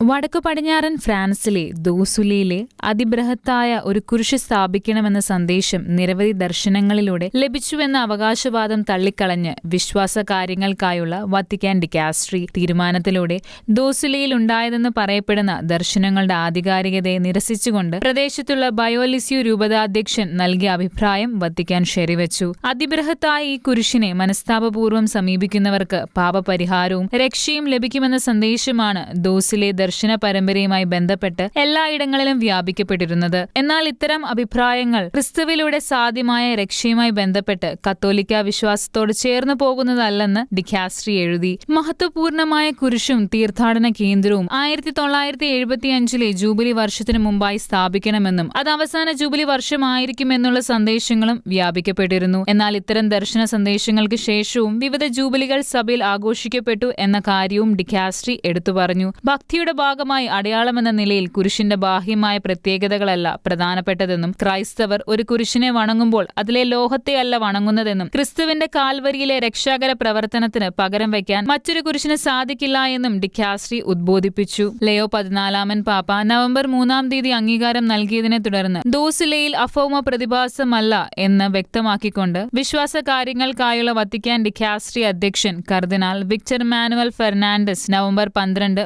വടക്കു പടിഞ്ഞാറൻ ഫ്രാൻസിലെ ദോസുലിയിലെ അതിബൃഹത്തായ ഒരു കുരിശ് സ്ഥാപിക്കണമെന്ന സന്ദേശം നിരവധി ദർശനങ്ങളിലൂടെ ലഭിച്ചുവെന്ന അവകാശവാദം തള്ളിക്കളഞ്ഞ് വിശ്വാസ കാര്യങ്ങൾക്കായുള്ള വത്തിക്കാൻ ഡിക്കാസ്ട്രി തീരുമാനത്തിലൂടെ ദോസുലിയിൽ ഉണ്ടായതെന്ന് പറയപ്പെടുന്ന ദർശനങ്ങളുടെ ആധികാരികതയെ നിരസിച്ചുകൊണ്ട് പ്രദേശത്തുള്ള ബയോലിസ്യു രൂപതാധ്യക്ഷൻ നൽകിയ അഭിപ്രായം വത്തിക്കാൻ ശരിവച്ചു. അതിബൃഹത്തായ ഈ കുരിശിനെ മനസ്താപപൂർവം സമീപിക്കുന്നവർക്ക് പാപപരിഹാരവും രക്ഷയും ലഭിക്കുമെന്ന സന്ദേശമാണ് ദോസിലെ ദർശന പരമ്പരയുമായി ബന്ധപ്പെട്ട് എല്ലായിടങ്ങളിലും വ്യാപിക്കപ്പെട്ടിരുന്നത്. എന്നാൽ ഇത്തരം അഭിപ്രായങ്ങൾ ക്രിസ്തുവിലൂടെ സാധ്യമായ രക്ഷയുമായി ബന്ധപ്പെട്ട് കത്തോലിക്ക വിശ്വാസത്തോട് ചേർന്നു പോകുന്നതല്ലെന്ന് ഡിഖാസ്ട്രി എഴുതി. മഹത്വപൂർണമായ കുരിശും തീർത്ഥാടന കേന്ദ്രവും ആയിരത്തി തൊള്ളായിരത്തി എഴുപത്തി അഞ്ചിലെ ജൂബിലി വർഷത്തിനു മുമ്പായി സ്ഥാപിക്കണമെന്നും അത് അവസാന ജൂബിലി വർഷമായിരിക്കുമെന്നുള്ള സന്ദേശങ്ങളും വ്യാപിക്കപ്പെട്ടിരുന്നു. എന്നാൽ ഇത്തരം ദർശന സന്ദേശങ്ങൾക്ക് ശേഷവും വിവിധ ജൂബിലികൾ സഭയിൽ ആഘോഷിക്കപ്പെട്ടു എന്ന കാര്യവും ഡിക്കാസ്ട്രി എടുത്തു പറഞ്ഞു. ഭക്തിയുടെ ഭാഗമായി അടയാളമെന്ന നിലയിൽ കുരിശിന്റെ ബാഹ്യമായ പ്രത്യേകതകളല്ല പ്രധാനപ്പെട്ടതെന്നും ക്രൈസ്തവർ ഒരു കുരിശിനെ വണങ്ങുമ്പോൾ അതിലെ ലോഹത്തെ അല്ല വണങ്ങുന്നതെന്നും ക്രിസ്തുവിന്റെ കാൽവരിയിലെ രക്ഷാകര പ്രവർത്തനത്തിന് പകരം വയ്ക്കാൻ മറ്റൊരു കുരിശിന് സാധിക്കില്ല എന്നും ഡിക്കാസ്ട്രി ഉദ്ബോധിപ്പിച്ചു. ലയോ പതിനാലാമൻ പാപ്പ നവംബർ മൂന്നാം തീയതി അംഗീകാരം നൽകിയതിനെ തുടർന്ന് ദോസിലയിൽ അഫോമ പ്രതിഭാസമല്ല എന്ന് വ്യക്തമാക്കിക്കൊണ്ട് വിശ്വാസ കാര്യങ്ങൾക്കായുള്ള വത്തിക്കാൻ ഡിക്കാസ്ട്രി അധ്യക്ഷൻ കർദിനാൾ വിക്ടർ മാനുവൽ ഫെർണാണ്ടസ് നവംബർ പന്ത്രണ്ട്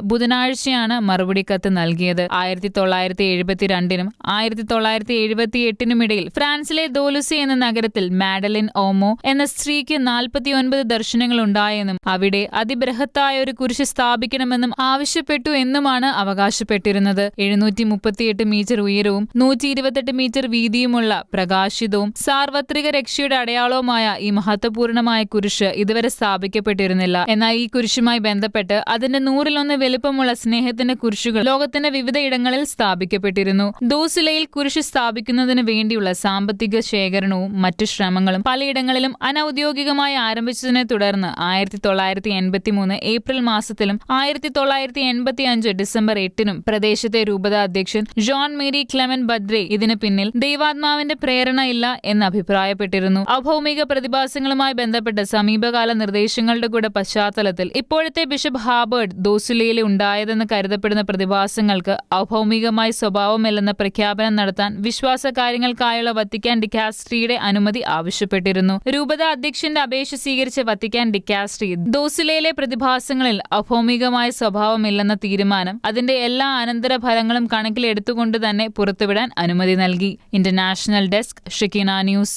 ബുധനാഴ്ചയാണ് മറുപടി കത്ത് നൽകിയത്. ആയിരത്തി തൊള്ളായിരത്തി എഴുപത്തിരണ്ടിനും ആയിരത്തി തൊള്ളായിരത്തി എഴുപത്തി എട്ടിനും ഇടയിൽ ഫ്രാൻസിലെ ദോലുസി എന്ന നഗരത്തിൽ മാഡലിൻ ഓമോ എന്ന സ്ത്രീക്ക് നാൽപ്പത്തിയൊൻപത് ദർശനങ്ങൾ ഉണ്ടായെന്നും അവിടെ അതിബൃഹത്തായ ഒരു കുരിശ് സ്ഥാപിക്കണമെന്നും ആവശ്യപ്പെട്ടു എന്നുമാണ് അവകാശപ്പെട്ടിരുന്നത്. എഴുന്നൂറ്റി മുപ്പത്തിയെട്ട് മീറ്റർ ഉയരവും നൂറ്റി ഇരുപത്തെട്ട് മീറ്റർ വീതിയുമുള്ള പ്രകാശിതവും സാർവത്രിക രക്ഷയുടെ അടയാളവുമായ ഈ മഹത്വപൂർണമായ കുരിശ് ഇതുവരെ സ്ഥാപിക്കപ്പെട്ടിരുന്നില്ല. എന്നാൽ ഈ കുരിശുമായി ബന്ധപ്പെട്ട് അതിന്റെ നൂറിലൊന്ന് വലുപ്പമുള്ള സ്നേഹത്തിന്റെ കുരിശുകൾ ലോകത്തിന്റെ വിവിധ ഇടങ്ങളിൽ സ്ഥാപിക്കപ്പെട്ടിരുന്നു. ദൂസിലയിൽ കുരിശ് സ്ഥാപിക്കുന്നതിന് വേണ്ടിയുള്ള സാമ്പത്തിക ശേഖരണവും മറ്റു ശ്രമങ്ങളും പലയിടങ്ങളിലും അനൌദ്യോഗികമായി ആരംഭിച്ചതിനെ തുടർന്ന് ആയിരത്തി തൊള്ളായിരത്തി എൺപത്തി മൂന്ന് ഏപ്രിൽ മാസത്തിലും ആയിരത്തി തൊള്ളായിരത്തി എൺപത്തി അഞ്ച് ഡിസംബർ എട്ടിനും പ്രദേശത്തെ രൂപത അധ്യക്ഷൻ ജോൺ മേരി ക്ലെമൻ ബദ്രെ ഇതിന് പിന്നിൽ ദൈവാത്മാവിന്റെ പ്രേരണ ഇല്ല എന്ന് അഭിപ്രായപ്പെട്ടിരുന്നു. അഭൗമിക പ്രതിഭാസങ്ങളുമായി ബന്ധപ്പെട്ട സമീപകാല നിർദ്ദേശങ്ങളുടെ കൂടെ പശ്ചാത്തലത്തിൽ ഇപ്പോഴത്തെ ബിഷപ്പ് ഹാബേർഡ് ദോസുലയിൽ ഉണ്ടായതെന്ന് കരുതപ്പെടുന്ന പ്രതിഭാസങ്ങൾക്ക് ഔഭൗമികമായ സ്വഭാവമില്ലെന്ന പ്രഖ്യാപനം നടത്താൻ വിശ്വാസ കാര്യങ്ങൾക്കായുള്ള വത്തിക്കാൻ ഡിക്കാസ്ട്രിയുടെ അനുമതി ആവശ്യപ്പെട്ടിരുന്നു. രൂപത അധ്യക്ഷന്റെ അപേക്ഷ സ്വീകരിച്ച വത്തിക്കാൻ ഡിക്കാസ്ട്രി ദോസിലയിലെ പ്രതിഭാസങ്ങളിൽ അഭൗമികമായ സ്വഭാവമില്ലെന്ന തീരുമാനം അതിന്റെ എല്ലാ അനന്തര ഫലങ്ങളും കണക്കിലെടുത്തുകൊണ്ട് തന്നെ പുറത്തുവിടാൻ അനുമതി നൽകി. International desk Shekinah news.